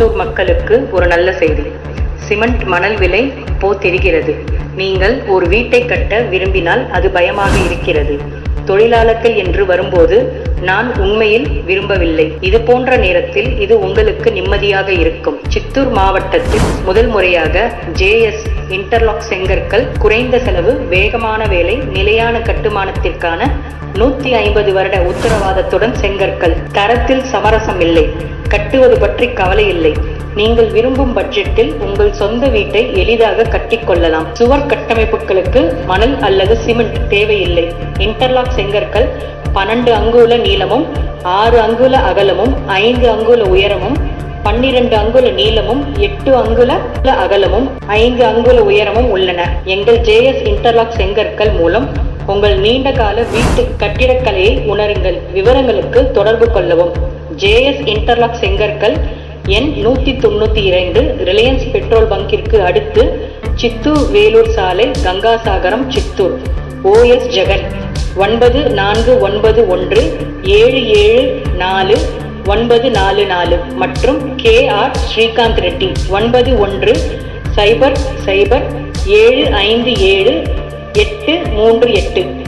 சித்தூர் மக்களுக்கு ஒரு நல்ல செய்தி. சிமெண்ட் மணல் விலை இப்போ தெரிகிறது. நீங்கள் ஒரு வீட்டை கட்ட விரும்பினால் அது பயமாக இருக்கிறது. தொழிலாளர்கள் என்று வரும்போது நான் உண்மையில் விரும்பவில்லை. இது போன்ற நேரத்தில் இது உங்களுக்கு நிம்மதியாக இருக்கும். சித்தூர் மாவட்டத்தில் முதல் முறையாக ஜேஎஸ் இன்டர்லாக் செங்கற்கள் குறைந்த செலவு வேகமான வேலை நிலையான கட்டுமானத்திற்கான நூத்தி ஐம்பது வருட உத்தரவாதத்துடன் செங்கற்கள். தரத்தில் சமரசம் இல்லை. கட்டுவது பற்றி கவலை இல்லை. நீங்கள் விரும்பும் பட்ஜெட்டில் உங்கள் சொந்த வீட்டை எளிதாக கட்டிக்கொள்ளலாம் சுவர் கட்டமைப்புகளுக்கு மணல் அல்லது சிமெண்ட் தேவையில்லை. இன்டர்லாக் செங்கற்கள் பன்னெண்டு அங்குல நீளமும் ஆறு அங்குல அகலமும் ஐந்து அங்குல உயரமும் பன்னிரண்டு அங்குல நீளமும் எட்டு அங்குல அகலமும் ஐந்து அங்குல உயரமும் உள்ளன. எங்கள் ஜேஎஸ் இன்டர்லாக் செங்கற்கள் மூலம் உங்கள் நீண்ட கால வீட்டு கட்டிடக்கலையை உணருங்கள். விவரங்களுக்கு தொடர்பு கொள்ளவும். ஜேஎஸ் இன்டர்லாக் செங்கற்கள் எண் நூத்தி தொண்ணூத்தி இரண்டு ரிலையன்ஸ் பெட்ரோல் பங்கிற்கு அடுத்து சித்தூர் வேலூர் சாலை கங்காசாகரம் சித்தூர். ஓஎஸ் ஜெகன். ஒன்பது நான்கு ஒன்பது ஒன்று ஏழு ஏழு நாலு ஒன்பது நாலு நாலு மற்றும் கே ஆர் ஸ்ரீகாந்த் ரெட்டி. ஒன்பது ஒன்று சைபர் சைபர் ஏழு ஐந்து ஏழு மூன்று எட்டு.